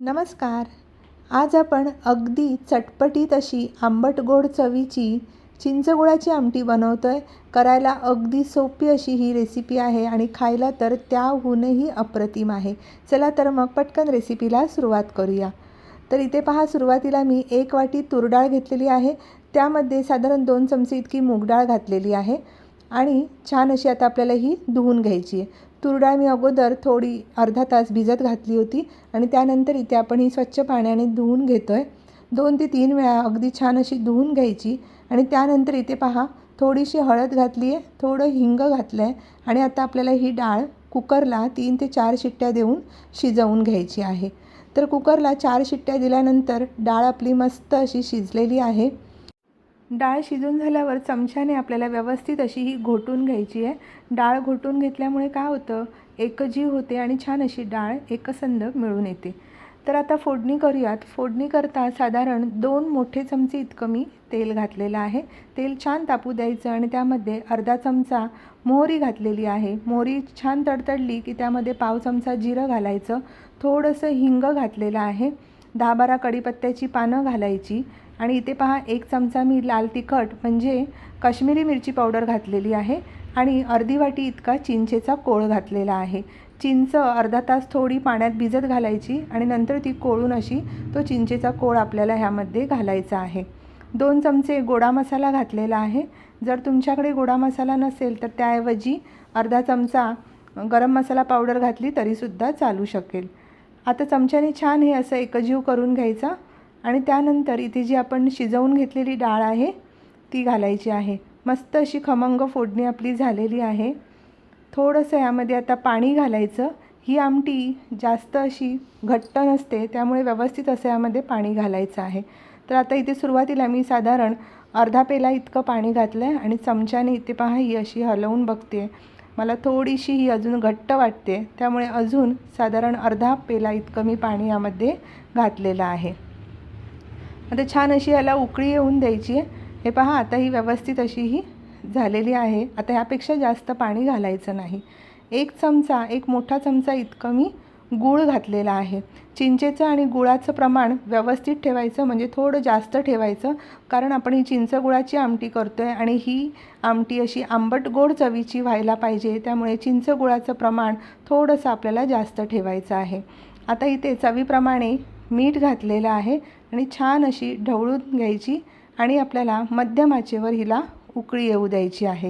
नमस्कार. आज आपण अगदी चटपटीत अशी आंबट गोड चवीची चिंचगुळाची आमटी बनवतो आहे करायला अगदी सोपी अशी ही रेसिपी आहे आणि खायला तर त्याहूनही अप्रतिम आहे. चला तर मग पटकन रेसिपीला सुरुवात करूया. तर इथे पहा सुरुवातीला मी एक वाटी तूरडाळ घेतलेली आहे. त्यामध्ये साधारण दोन चमचे इतकी मूगडाळ घातलेली आहे. आणि छान अशी आता आपल्याला ही धुवून घ्यायची आहे. तूरडाळ मी अगोदर थोडी अर्धा तास भिजत घातली होती आणि त्यानंतर इथे आपण ही स्वच्छ पाण्याने धुवून घेतो आहे दोन ते तीन वेळा अगदी छान अशी धुवून घ्यायची आणि त्यानंतर इथे पहा थोडीशी हळद घातली आहे थोडं हिंग घातलं आहे आणि आता आपल्याला ही डाळ कुकरला तीन ते चार शिट्ट्या देऊन शिजवून घ्यायची आहे. तर कुकरला चार शिट्ट्या दिल्यानंतर डाळ आपली मस्त अशी शिजलेली आहे. डाळ शिजून झाल्यावर चमच्याने आपल्याला व्यवस्थित अशी ही घोटून घ्यायची आहे. डाळ घोटून घेतल्यामुळे काय होतं? एकजीव होते आणि छान अशी डाळ एकसंध मिळून येते. तर आता फोडणी करूयात. फोडणी करता साधारण दोन मोठे चमचे इतकं मी तेल घातलेलं आहे. तेल छान तापू द्यायचं आणि त्यामध्ये अर्धा चमचा मोहरी घातलेली आहे. मोहरी छान तडतडली की त्यामध्ये पाव चमचा जिरं घालायचं. थोडंसं हिंग घातलेलं आहे. दहा बारा कढीपत्त्याची पानं घालायची. आणि इथे पहा एक चमचा मी लाल तिखट म्हणजे काश्मीरी मिरची पावडर घातलेली आहे आणि अर्धी वाटी इतका चिंचेचा कोळ घातलेला आहे. चिंच अर्धा तास थोडी पाण्यात भिजत घालायची आणि नंतर ती कोळून अशी तो चिंचेचा कोळ आपल्याला ह्यामध्ये घालायचा आहे. दोन चमचे गोडा मसाला घातलेला आहे. जर तुमच्याकडे गोडा मसाला नसेल तर त्याऐवजी अर्धा चमचा गरम मसाला पावडर घातली तरीसुद्धा चालू शकेल. आता चमच्याने छान हे असं एकजीव करून घ्यायचा. आणि त्यानंतर इथे जी आपण शिजवून घेतलेली डाळ आहे ती घालायची आहे. मस्त अशी खमंग फोडणी आपली झालेली आहे. थोडंसं यामध्ये आता पाणी घालायचं. ही आमटी जास्त अशी घट्ट नसते त्यामुळे व्यवस्थित असं यामध्ये पाणी घालायचं आहे. तर आता इथे सुरुवातीला मी साधारण अर्धा पेला इतकं पाणी घातलं आहे आणि चमच्याने इथे पहा ही अशी हलवून बघते. मला थोडीशी ही अजून घट्ट वाटते त्यामुळे अजून साधारण अर्धा पेला इतकं मी पाणी यामध्ये घातलेलं आहे. आता छान अशी याला उकळी येऊन द्यायची आहे. हे पहा आता ही व्यवस्थित अशी ही झालेली आहे. आता ह्यापेक्षा जास्त पाणी घालायचं नाही. एक चमचा एक मोठा चमचा इतकं मी गूळ घातलेला आहे. चिंचेचं आणि गुळाचं प्रमाण व्यवस्थित ठेवायचं म्हणजे थोडं जास्त ठेवायचं कारण आपण ही चिंच गुळाची आमटी करतो आहे आणि ही आमटी अशी आंबट गोड चवीची व्हायला पाहिजे. त्यामुळे चिंच गुळाचं प्रमाण थोडंसं आपल्याला जास्त ठेवायचं आहे. आता इथे चवीप्रमाणे मीठ घातलेलं आहे. आणि छान अशी ढवळून घ्यायची आणि आपल्याला मध्यम आचेवर हिला उकळी येऊ द्यायची आहे.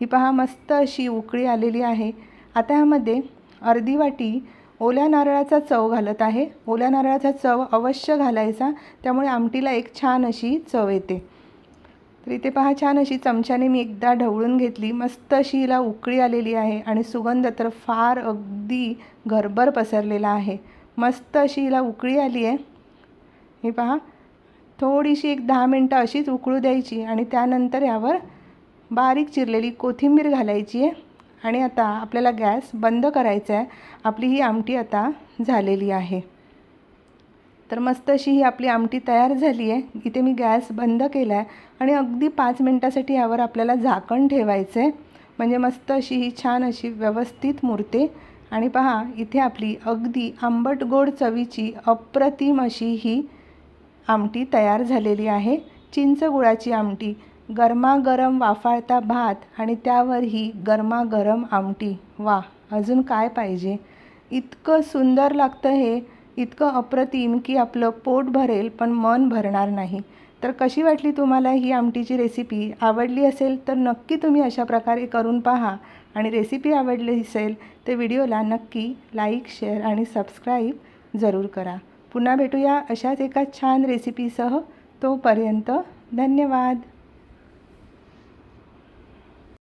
ही पहा मस्त अशी उकळी आलेली आहे. आता ह्यामध्ये अर्धी वाटी ओल्या नारळाचा चव घालत आहे. ओल्या नारळाचा चव अवश्य घालायचा त्यामुळे आमटीला एक छान अशी चव येते. तर इथे पहा छान अशी चमच्याने मी एकदा ढवळून घेतली. मस्त अशी हिला उकळी आलेली आहे आणि सुगंध तर फार अगदी घरभर पसरलेला आहे. मस्त अशी हिला उकळी आली आहे. हे पहा. थोडीशी एक दहा मिनटं अशीच उकळू द्यायची आणि त्यानंतर यावर बारीक चिरलेली कोथिंबीर घालायची आहे. आणि आता आपल्याला गॅस बंद करायचा आहे. आपली ही आमटी आता झालेली आहे. तर मस्त अशी ही आपली आमटी तयार झाली आहे. इथे मी गॅस बंद केला आहे आणि अगदी पाच मिनटासाठी यावर आपल्याला झाकण ठेवायचं आहे. म्हणजे मस्त अशी ही छान अशी व्यवस्थित मुरते. आणि पहा इथे आपली अगदी आंबट गोड चवीची अप्रतिम अशी ही आमटी तयार झालेली आहे. चिंच गुळाची आमटी गरमागरम वाफाळता भात आणि त्यावर ही गरमागरम आमटी. वा अजून काय पाहिजे? इतकं सुंदर लागतं हे इतकं अप्रतिम की आपलं पोट भरेल पण मन भरणार नाही. तर कशी वाटली तुम्हाला ही आमटीची रेसिपी आवडली असेल तर नक्की तुम्ही अशा प्रकारे करून पहा. आणि रेसिपी आवडली असेल तर व्हिडिओला नक्की लाईक शेअर आणि सबस्क्राईब जरूर करा. पुन्हा भेटूया अशाच एका छान रेसिपीसह तोपर्यंत धन्यवाद.